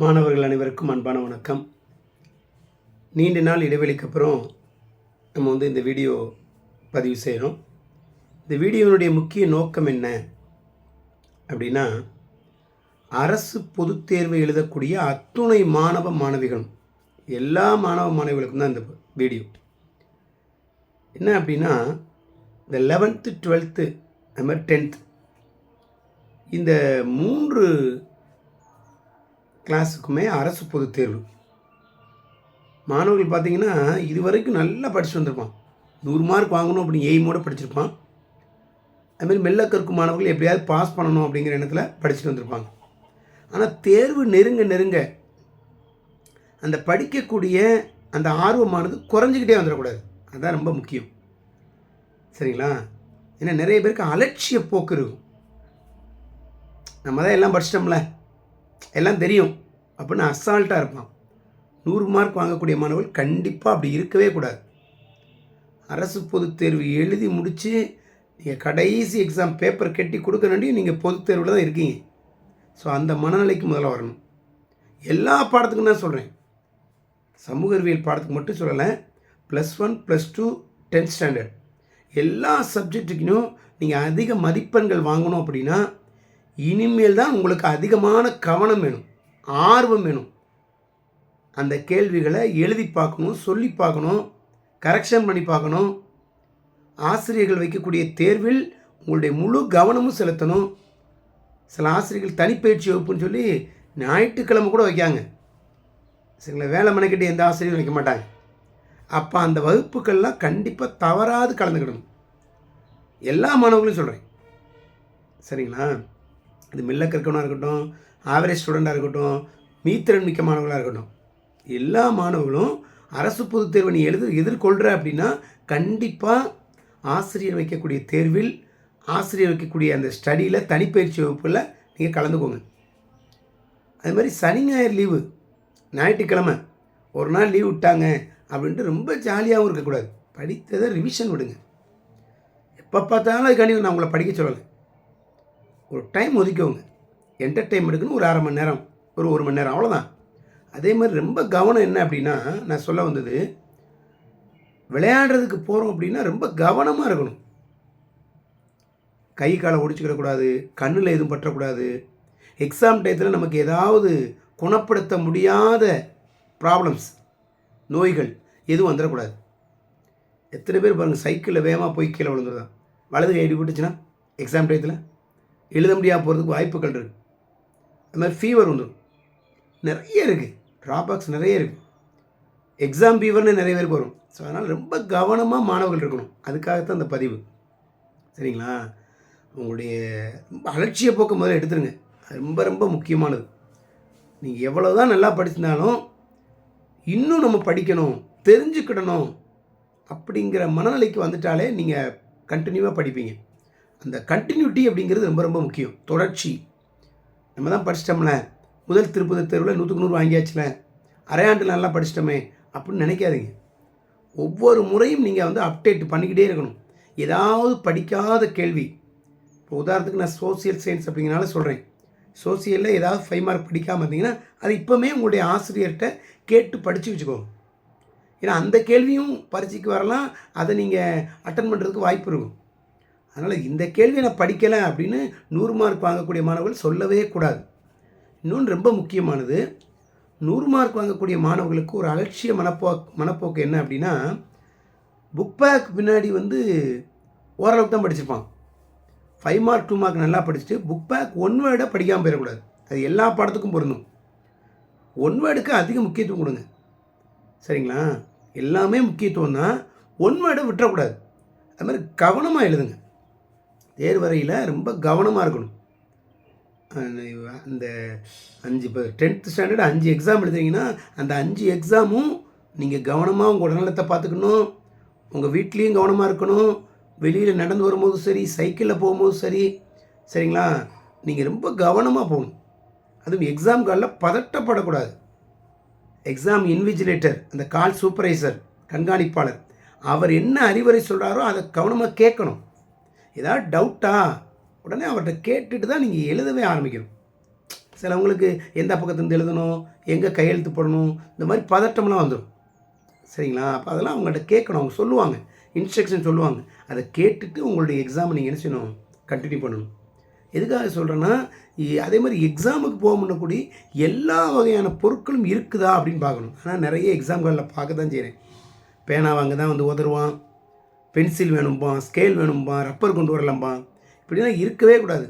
மாணவர்கள் அனைவருக்கும் அன்பான வணக்கம். நீண்ட நாள் இடைவெளிக்கு அப்புறம் நம்ம வந்து இந்த வீடியோ பதிவு செய்கிறோம் இந்த வீடியோனுடைய முக்கிய நோக்கம் என்ன அப்படின்னா அரசு பொதுத் தேர்வு எழுதக்கூடிய அத்துணை மாணவ மாணவிகளும் எல்லா மாணவ மாணவிகளுக்கும் தான் இந்த வீடியோ. என்ன அப்படின்னா இந்த லெவன்த்து டுவெல்த்து அது மாதிரி டென்த் இந்த மூன்று கிளாஸுக்குமே அரசு பொது தேர்வு. மாணவர்கள் பார்த்தீங்கன்னா இது வரைக்கும் நல்லா படித்து வந்திருப்பான். நூறு மார்க் வாங்கணும் அப்படின்னு எய்மோடு படிச்சிருப்பான். அதுமாரி மெல்ல கற்கும் மாணவர்கள் எப்படியாவது பாஸ் பண்ணணும் அப்படிங்கிற எண்ணத்தில் படிச்சுட்டு வந்திருப்பாங்க. ஆனால் தேர்வு நெருங்க நெருங்க அந்த படிக்கக்கூடிய அந்த ஆர்வமானது குறைஞ்சிக்கிட்டே வந்துடக்கூடாது. அதுதான் ரொம்ப முக்கியம். சரிங்களா? ஏன்னா நிறைய பேருக்கு அலட்சிய போக்கு இருக்கும். நம்ம தான் எல்லாம் படிச்சிட்டோம்ல. எல்லாம் தெரியும். அப்படின்னு அசால்ட்டாக இருப்பான். நூறு மார்க் வாங்கக்கூடிய மாணவர்கள் கண்டிப்பாக அப்படி இருக்கவே கூடாது. அரசு பொதுத் தேர்வு எழுதி முடித்து நீங்கள் கடைசி எக்ஸாம் பேப்பர் கட்டி கொடுக்க வேண்டிய நீங்கள் பொதுத் தேர்வில் தான் இருக்கீங்க. ஸோ அந்த மனநிலைக்கு முதல்ல வரணும். எல்லா பாடத்துக்கும் தான் சொல்கிறேன் சமூக அறிவியல் பாடத்துக்கு மட்டும் சொல்லலை. Plus one plus two tenth standard எல்லா சப்ஜெக்ட்டுக்கும் நீங்கள் அதிக மதிப்பெண்கள் வாங்கணும் அப்படின்னா இனிமேல் தான் உங்களுக்கு அதிகமான கவனம் வேணும் ஆர்வம் வேணும். அந்த கேள்விகளை எழுதி பார்க்கணும் சொல்லி பார்க்கணும் கரெக்ஷன் பண்ணி பார்க்கணும். ஆசிரியர்கள் வைக்கக்கூடிய தேர்வில் உங்களுடைய முழு கவனமும் செலுத்தணும். சில ஆசிரியர்கள் தனிப்பயிற்சி வகுப்புன்னு சொல்லி ஞாயிற்றுக்கிழமை கூட வைக்காங்க. சரிங்களா வேலை மனைக்கிட்ட எந்த ஆசிரியரும் வைக்க மாட்டாங்க. அப்போ அந்த வகுப்புக்கள்லாம் கண்டிப்பாக தவறாது கலந்துக்கிடணும். எல்லா மாணவர்களையும் சொல்கிறேன் சரிங்களா? இது மில்ல கற்கவனாக இருக்கட்டும் ஆவரேஜ் ஸ்டூடெண்ட்டாக இருக்கட்டும் மீத்திறன் மிக்க மாணவர்களாக இருக்கட்டும். எல்லா மாணவர்களும் அரசு பொதுத் தேர்வை நீ எழுது எதிர்கொள்கிற அப்படின்னா கண்டிப்பாக ஆசிரியர் வைக்கக்கூடிய தேர்வில் ஆசிரியர் வைக்கக்கூடிய அந்த ஸ்டடியில் தனிப்பயிற்சி வகுப்பில் நீங்கள் கலந்துக்கோங்க. அது மாதிரி சனி ஞாயிறு லீவு ஞாயிற்றுக்கிழமை. ஒரு நாள் லீவ் விட்டாங்க அப்படின்ட்டு ரொம்ப ஜாலியாகவும் இருக்கக்கூடாது. படித்ததை ரிவிஷன் விடுங்க. எப்போ பார்த்தாலும் அதுக்காண்டி நான் உங்களை படிக்க சொல்லலை. ஒரு டைம் ஒதுக்கிக்கோங்க. என்டர்டெயின்மெண்ட்டுக்குன்னு ஒரு அரை மணி நேரம் ஒரு ஒரு மணி நேரம் அவ்வளோதான் அதே மாதிரி ரொம்ப கவனம் என்ன அப்படின்னா நான் சொல்ல வந்தது விளையாடுறதுக்கு போகிறோம் அப்படின்னா ரொம்ப கவனமாக இருக்கணும். கை காலை ஒடிச்சுக்கிடக்கூடாது கண்ணில் எதுவும் பற்றக்கூடாது. எக்ஸாம் டயத்தில் நமக்கு ஏதாவது குணப்படுத்த முடியாத ப்ராப்ளம்ஸ் நோய்கள் எதுவும் வந்துடக்கூடாது. எத்தனை பேர் பாருங்கள் சைக்கிளில் வேகமாக போய் கீழே விழுந்துருதான். வலது கை அடிபட்டுச்சுன்னா எக்ஸாம் டயத்தில் எழுத முடியாது போகிறதுக்கு வாய்ப்புகள் இருக்குது அது மாதிரி ஃபீவர் வந்துடும் நிறைய இருக்குது ட்ராபாக்ஸ் நிறைய இருக்குது எக்ஸாம் ஃபீவர்னு நிறைய பேருக்கு வரும். ஸோ அதனால் ரொம்ப கவனமாக மாணவர்கள் இருக்கணும். அதுக்காகத்தான் அந்த பதிவு. சரிங்களா? உங்களுடைய ரொம்ப அலட்சிய போக்கு முதல்ல எடுத்துருங்க. அது ரொம்ப ரொம்ப முக்கியமானது. நீங்கள் எவ்வளோ தான் நல்லா படிச்சிருந்தாலும் இன்னும் நம்ம படிக்கணும் தெரிஞ்சுக்கிடணும் அப்படிங்கிற மனநிலைக்கு வந்துட்டாலே நீங்கள் கண்டினியூவாக படிப்பீங்க. அந்த கண்டினியூட்டி அப்படிங்கிறது ரொம்ப ரொம்ப முக்கியம். தொடர்ச்சி. நம்ம தான் படிச்சிட்டோம்ல. முதல் திருப்பதி தேர்வில் நூற்றுக்கு நூறு வாங்கியாச்சுல. அரையாண்டு நல்லா படிச்சிட்டோமே அப்படின்னு நினைக்காதீங்க. ஒவ்வொரு முறையும் நீங்கள் வந்து அப்டேட் பண்ணிக்கிட்டே இருக்கணும். ஏதாவது படிக்காத கேள்வி. இப்போ உதாரணத்துக்கு நான் சோசியல் சயின்ஸ் அப்படிங்கிறனால சொல்கிறேன் சோசியலில் ஏதாவது ஃபைவ் மார்க் படிக்காமல் இருந்தீங்கன்னா அது இப்போவுமே உங்களுடைய ஆசிரியர்கிட்ட கேட்டு படித்து வச்சுக்கோங்க. ஏன்னா அந்த கேள்வியும் பரீட்சைக்கு வரலாம். அதை நீங்கள் அட்டன் பண்ணுறதுக்கு வாய்ப்பு இருக்கும். அதனால் இந்த கேள்வியை நான் படிக்கலை அப்படின்னு நூறு மார்க் வாங்கக்கூடிய மாணவர்கள் சொல்லவே கூடாது. இன்னொன்று ரொம்ப முக்கியமானது நூறு மார்க் வாங்கக்கூடிய மாணவர்களுக்கு ஒரு அலட்சிய மனப்போ மனப்போக்கு என்ன அப்படின்னா புக் பேக் பின்னாடி வந்து ஓரளவுக்கு தான் படிச்சிருப்பான் ஃபைவ் மார்க் டூ மார்க் நல்லா படிச்சுட்டு புக் பேக் ஒன் வேர்டை படிக்காமல் போயிடக்கூடாது. அது எல்லா பாடத்துக்கும் பொருந்தும். ஒன் வேர்டுக்கு அதிக முக்கியத்துவம் கொடுங்க. சரிங்களா? எல்லாமே முக்கியத்துவம் தான். ஒன் வேர்டை விட்டுறக்கூடாது. அது மாதிரி கவனமாக எழுதுங்க. தேர்வரையில் ரொம்ப கவனமாக இருக்கணும். அந்த அஞ்சு இப்போ டென்த்து ஸ்டாண்டர்ட் அஞ்சு எக்ஸாம் எழுதுறீங்கன்னா அந்த அஞ்சு எக்ஸாமும் நீங்கள் கவனமாக உங்கள் உடல்நலத்தை பார்த்துக்கணும். உங்கள் வீட்லேயும் கவனமாக இருக்கணும். வெளியில் நடந்து வரும்போதும் சரி சைக்கிளில் போகும்போதும் சரி சரிங்களா? நீங்கள் ரொம்ப கவனமாக போகணும். அதுவும் எக்ஸாம் காலில் பதட்டப்படக்கூடாது. எக்ஸாம் இன்விஜிலேட்டர் அந்த கால் சூப்பர்வைசர் கண்காணிப்பாளர் அவர் என்ன அறிவுரை சொல்கிறாரோ அதை கவனமாக கேட்கணும். ஏதாவது டவுட்டா உடனே அவர்கிட்ட கேட்டுட்டு தான் நீங்கள் எழுதவே ஆரம்பிக்கணும். சிலவங்களுக்கு எந்த பக்கத்துலேருந்து எழுதணும் எங்கே கையெழுத்து போடணும் இந்த மாதிரி பதட்டம்லாம் வந்துடும் சரிங்களா? அப்போ அதெல்லாம் அவங்கள்ட்ட கேட்கணும். அவங்க சொல்லுவாங்க. இன்ஸ்ட்ரக்ஷன் சொல்லுவாங்க. அதை கேட்டுட்டு உங்களுடைய எக்ஸாமை நீங்கள் என்ன செய்யணும்? கண்டினியூ பண்ணணும். எதுக்காக சொல்கிறேன்னா இ- அதே மாதிரி எக்ஸாமுக்கு போக முன்னக்கூடி எல்லா வகையான பொருட்களும் இருக்குதா அப்படின்னு பார்க்கணும். ஆனால் நிறைய எக்ஸாம்களில் பார்க்க தான் செய்கிறேன் பேனா வாங்க தான் வந்து உதருவான் பென்சில் வேணும்பா ஸ்கேல் வேணும்பா ரப்பர் கொண்டு வரலாம்பா. இப்படிலாம் இருக்கவே கூடாது.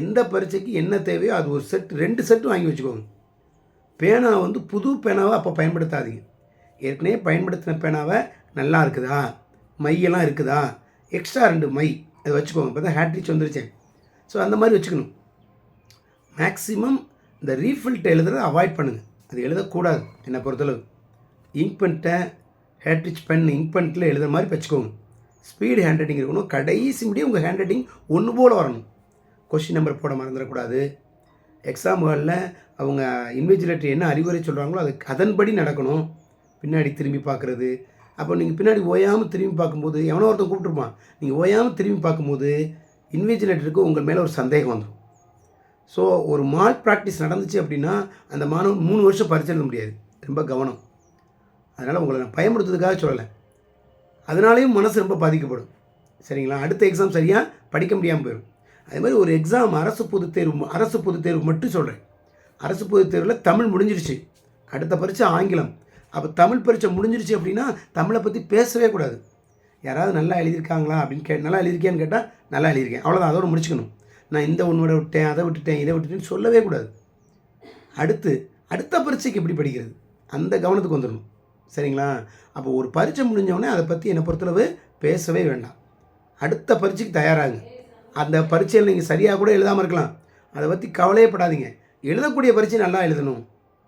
எந்த பரீட்சைக்கு என்ன தேவையோ அது ஒரு செட் ரெண்டு செட்டு வாங்கி வச்சுக்கோங்க. பேனா வந்து புது பேனாவை அப்போ பயன்படுத்தாதீங்க. ஏற்கனவே பயன்படுத்தின பேனாவை நல்லா இருக்குதா? மையெல்லாம் இருக்குதா? எக்ஸ்ட்ரா ரெண்டு மை அதை வச்சுக்கோங்க. இப்போ தான் ஹேட்ரிச் வந்துருச்சேன் ஸோ அந்த மாதிரி வச்சுக்கணும். மேக்ஸிமம் இந்த ரீஃபில்ட்டை எழுதுறதை அவாய்ட் பண்ணுங்கள் அது எழுதக்கூடாது என்னை பொறுத்தளவு. இங்க் பென்ட்டை ஹேட்ரிச் பென் இங்க் பென்ட்டில் எழுதுற மாதிரி வச்சுக்கோங்க. ஸ்பீடு ஹேண்ட் ரைட்டிங் இருக்கணும். கடைசி முடியும் உங்கள் ஹேண்ட் ரைட்டிங் ஒன்று போல் வரணும். கொஷின் நம்பர் போட மறந்துடக்கூடாது. எக்ஸாம்களில் அவங்க இன்விஜிலேட்டர் என்ன அறிவுரை சொல்கிறாங்களோ அது அதன்படி நடக்கணும். பின்னாடி திரும்பி பார்க்குறது. அப்போ நீங்கள் பின்னாடி ஓயாமல் திரும்பி பார்க்கும்போது எவனோ ஒருத்தன் கூப்பிட்ருப்பான் நீங்கள் ஓயாமல் திரும்பி பார்க்கும்போது இன்விஜிலேட்டருக்கு உங்கள் மேலே ஒரு சந்தேகம் வந்துடும் ஸோ ஒரு மால் ப்ராக்டிஸ் நடந்துச்சு அப்படின்னா அந்த மாணவன் மூணு வருஷம் பரிசெழுத முடியாது. ரொம்ப கவனம். அதனால் உங்களை நான் பயமுறுத்துறதுக்காக சொல்லலை. அதனாலேயும் மனசு ரொம்ப பாதிக்கப்படும். சரிங்களா? அடுத்த எக்ஸாம் சரியாக படிக்க முடியாமல் போயிடும் அதே மாதிரி ஒரு எக்ஸாம் அரசு பொதுத் தேர்வு அரசு பொதுத் தேர்வு மட்டும் சொல்கிறேன் அரசு பொதுத் தேர்வில் தமிழ் முடிஞ்சிருச்சு. அடுத்த பரீட்சை ஆங்கிலம். அப்போ தமிழ் பரீட்சை முடிஞ்சிருச்சு அப்படின்னா தமிழை பற்றி பேசவே கூடாது. யாராவது நல்லா எழுதியிருக்காங்களா அப்படின்னு கே நல்லா எழுதியிருக்கேன்னு கேட்டால் நல்லா எழுதியிருக்கேன். அவ்வளோதான் அதோட முடிச்சுக்கணும். நான் இந்த ஒன்றோட விட்டேன் அதை விட்டுட்டேன் இதை விட்டுட்டேன்னு சொல்லவே கூடாது. அடுத்து அடுத்த பரீட்சைக்கு எப்படி படிக்கிறது? அந்த கவனத்துக்கு வந்துடணும். சரிங்களா? அப்போ ஒரு பரீட்சை முடிஞ்சவொடனே அதை பற்றி என்னை பொறுத்தளவு பேசவே வேண்டாம். அடுத்த பரீட்சைக்கு தயாராகுங்க. அந்த பரீட்சையில் நீங்கள் சரியாக கூட எழுதாமல் இருக்கலாம். அதை பற்றி கவலையப்படாதீங்க எழுதக்கூடிய பரீட்சை நல்லா எழுதணும்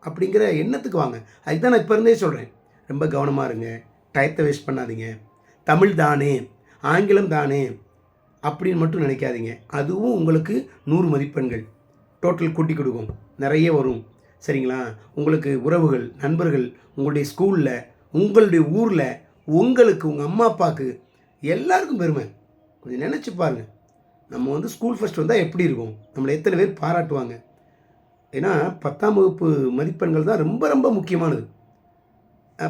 அப்படிங்கிற எண்ணத்துக்கு வாங்க. அதுக்கு தான் நான் இப்போ இருந்தே சொல்கிறேன் ரொம்ப கவனமாக இருங்க. டயத்தை வேஸ்ட் பண்ணாதீங்க. தமிழ் தானே ஆங்கிலம் தானே அப்படின்னு மட்டும் நினைக்காதீங்க. அதுவும் உங்களுக்கு நூறு மதிப்பெண்கள். டோட்டல் கூட்டி கொடுக்கும். நிறைய வரும். சரிங்களா? உங்களுக்கு உறவுகள் நண்பர்கள் உங்களுடைய ஸ்கூலில் உங்களுடைய ஊரில் உங்களுக்கு உங்கள் அம்மா அப்பாவுக்கு எல்லாருக்கும் பெருமை. கொஞ்சம் நினச்சி பாருங்கள் நம்ம வந்து ஸ்கூல் ஃபஸ்ட் வந்தால் எப்படி இருக்கும்? நம்மளை எத்தனை பேர் பாராட்டுவாங்க? ஏன்னா பத்தாம் வகுப்பு மதிப்பெண்கள் தான் ரொம்ப ரொம்ப முக்கியமானது.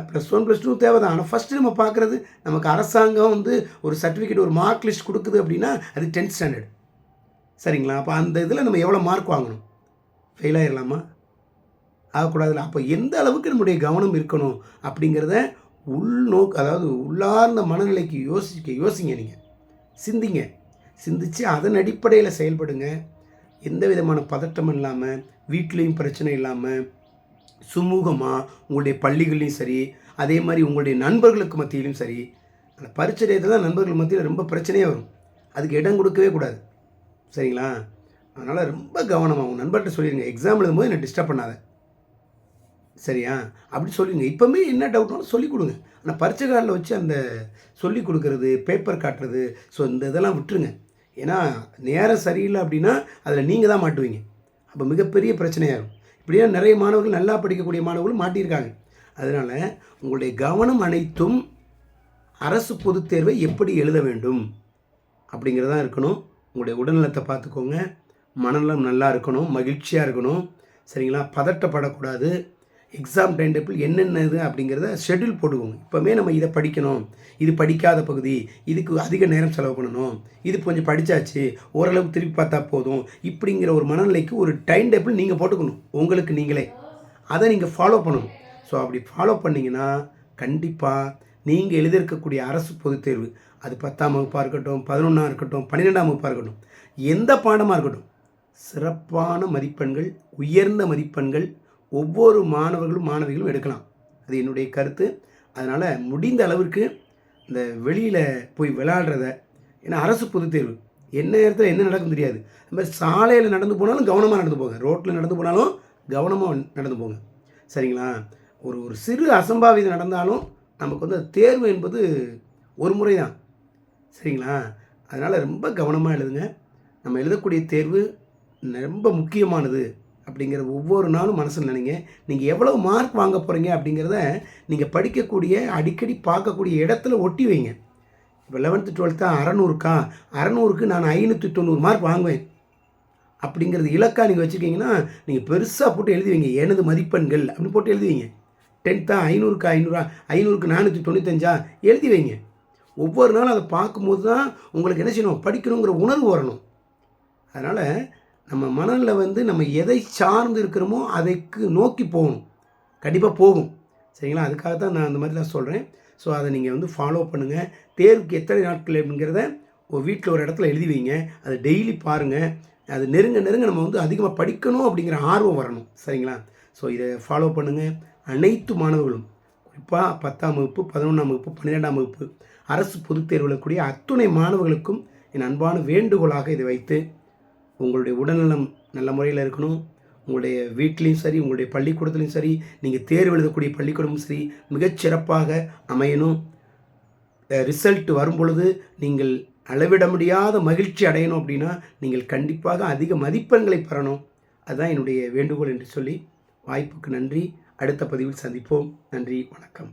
ப்ளஸ் ஒன் ப்ளஸ் டூ தேவை தான் ஆனால் ஃபஸ்ட்டு நம்ம பார்க்குறது நமக்கு அரசாங்கம் வந்து ஒரு சர்டிஃபிகேட் ஒரு மார்க் லிஸ்ட் கொடுக்குது அப்படின்னா அது டென்த் ஸ்டாண்டர்ட் சரிங்களா? அப்போ அந்த இதில் நம்ம எவ்வளோ மார்க் வாங்கணும்? ஃபெயில் ஆயிடலாமா ஆகக்கூடாதுல்ல. அப்போ எந்த அளவுக்கு நம்முடைய கவனம் இருக்கணும் அப்படிங்கிறத உள்நோக்கு அதாவது உள்ளார்ந்த மனநிலைக்கு யோசிக்க யோசிங்க நீங்கள் சிந்திங்க. சிந்திச்சு அதன் அடிப்படையில் செயல்படுங்க. எந்த விதமான பதட்டம் இல்லாமல் வீட்லேயும் பிரச்சனை இல்லாமல் சுமூகமாக உங்களுடைய பள்ளிகள்லையும் சரி அதே மாதிரி உங்களுடைய நண்பர்களுக்கு மத்தியிலும் சரி அந்த பரீட்சை நேரத்தில் தான் நண்பர்கள் மத்தியில் ரொம்ப பிரச்சனையாக வரும். அதுக்கு இடம் கொடுக்கவே கூடாது. சரிங்களா? அதனால் ரொம்ப கவனமாக உங்கள் நண்பர்கிட்ட சொல்லிடுங்க எக்ஸாம் எழுதும்போது என்னை டிஸ்டர்ப் பண்ணாத. சரியா? அப்படி சொல்லிடுங்க இப்போவுமே என்ன டவுட்னாலும் சொல்லிக் கொடுங்க. ஆனால் பரிச்சை காலில் வச்சு அந்த சொல்லி கொடுக்கறது பேப்பர் காட்டுறது ஸோ இந்த இதெல்லாம் விட்டுருங்க. ஏன்னா நேரம் சரியில்லை அப்படின்னா அதில் நீங்கள் தான் மாட்டுவீங்க. அப்போ மிகப்பெரிய பிரச்சனையாகும் இப்படியே நிறைய மாணவர்கள் நல்லா படிக்கக்கூடிய மாணவர்கள் மாட்டியிருக்காங்க. அதனால் உங்களுடைய கவனம் அனைத்தும் அரசு பொதுத் தேர்வை எப்படி எழுத வேண்டும் அப்படிங்கிறதா இருக்கணும். உங்களுடைய உடல்நலத்தை பார்த்துக்கோங்க. மனநலம் நல்லா இருக்கணும். மகிழ்ச்சியாக இருக்கணும். சரிங்களா? பதட்டப்படக்கூடாது. எக்ஸாம் டைம் டேபிள் என்னென்ன இது அப்படிங்கிறத ஷெட்யூல் போட்டுக்கோங்க இப்போவே நம்ம இதை படிக்கணும். இது படிக்காத பகுதி. இதுக்கு அதிக நேரம் செலவு பண்ணணும். இது கொஞ்சம் படித்தாச்சு ஓரளவுக்கு திருப்பி பார்த்தா போதும். இப்படிங்கிற ஒரு மனநிலைக்கு ஒரு டைம் டேபிள் நீங்கள் போட்டுக்கணும். உங்களுக்கு நீங்களே. அதை நீங்கள் ஃபாலோ பண்ணணும். ஸோ அப்படி ஃபாலோ பண்ணிங்கன்னா கண்டிப்பாக நீங்கள் எழுதியிருக்கக்கூடிய அரசு பொதுத் தேர்வு அது பத்தாம் வகுப்பாக இருக்கட்டும் பதினொன்றாக இருக்கட்டும் பன்னிரெண்டாம் வகுப்பாக இருக்கட்டும் எந்த பாடமாக இருக்கட்டும் சிறப்பான மதிப்பெண்கள் உயர்ந்த மதிப்பெண்கள் ஒவ்வொரு மாணவர்களும் மாணவிகளும் எடுக்கலாம். அது என்னுடைய கருத்து. அதனால் முடிந்த அளவிற்கு இந்த வெளியில் போய் விளையாடுறத ஏன்னா அரசு பொதுத் தேர்வு. என்ன நேரத்தில் என்ன நடக்கும் தெரியாது. அது மாதிரி சாலையில் நடந்து போனாலும் கவனமாக நடந்து போங்க. ரோட்டில் நடந்து போனாலும் கவனமாக நடந்து போங்க. சரிங்களா? ஒரு ஒரு சிறு அசம்பாவிதம் நடந்தாலும் நமக்கு வந்து அது தேர்வு என்பது ஒரு முறை தான் சரிங்களா? அதனால் ரொம்ப கவனமாக எழுதுங்க. நம்ம எழுதக்கூடிய தேர்வு ரொம்ப முக்கியமானது. அப்படிங்கிற ஒவ்வொரு நாளும் மனசில் நினைங்க. நீங்கள் எவ்வளோ மார்க் வாங்க போகிறீங்க அப்படிங்கிறத நீங்கள் படிக்கக்கூடிய அடிக்கடி பார்க்கக்கூடிய இடத்துல ஒட்டி வைங்க. இப்போ லெவன்த்து டுவெல்த்தா அறநூறுக்கா? அறநூறுக்கு நான் ஐநூற்றி தொண்ணூறு மார்க் வாங்குவேன். அப்படிங்கிறது இலக்காக நீங்கள் வச்சுருக்கீங்கன்னா நீங்கள் பெருசாக போட்டு எழுதுவீங்க எனது மதிப்பெண்கள் அப்படின்னு போட்டு எழுதுவீங்க டென்த்தா ஐநூறுக்கு ஐநூறா? ஐநூறுக்கு நானூற்றி தொண்ணூத்தஞ்சா? எழுதி வைங்க. ஒவ்வொரு நாளும் அதை பார்க்கும்போது தான் உங்களுக்கு என்ன செய்யணும்? படிக்கணுங்கிற உணர்வு வரணும். அதனால் நம்ம மனநில வந்து நம்ம எதை சார்ந்து இருக்கிறோமோ அதைக்கு நோக்கி போகணும் கண்டிப்பாக போகும். சரிங்களா? அதுக்காக தான் நான் அந்த மாதிரி தான் சொல்கிறேன் ஸோ அதை நீங்கள் வந்து ஃபாலோ பண்ணுங்கள் தேர்வுக்கு எத்தனை நாட்கள் அப்படிங்கிறத ஒரு வீட்டில் ஒரு இடத்துல எழுதி வைங்க. அதை டெய்லி பாருங்கள் அது நெருங்க நெருங்க நம்ம வந்து அதிகமாக படிக்கணும் அப்படிங்கிற ஆர்வம் வரணும். சரிங்களா? ஸோ இதை ஃபாலோ பண்ணுங்கள் அனைத்து மாணவர்களும் குறிப்பாக பத்தாம் வகுப்பு பதினொன்றாம் வகுப்பு பன்னிரெண்டாம் வகுப்பு அரசு பொதுத் தேர்வில் கூடிய அத்துணை மாணவர்களுக்கும் என் அன்பான வேண்டுகோளாக இதை வைத்து உங்களுடைய உடல்நலம் நல்ல முறையில் இருக்கணும். உங்களுடைய வீட்லேயும் சரி உங்களுடைய பள்ளிக்கூடத்துலையும் சரி நீங்கள் தேர்வு எழுதக்கூடிய பள்ளிக்கூடமும் சரி மிகச்சிறப்பாக அமையணும். ரிசல்ட் வரும்பொழுது நீங்கள் அளவிட முடியாத மகிழ்ச்சி அடையணும் அப்படின்னா நீங்கள் கண்டிப்பாக அதிக மதிப்பெண்களை பெறணும். அதுதான் என்னுடைய வேண்டுகோள் என்று சொல்லி வாய்ப்புக்கு நன்றி. அடுத்த பதிவில் சந்திப்போம். நன்றி வணக்கம்.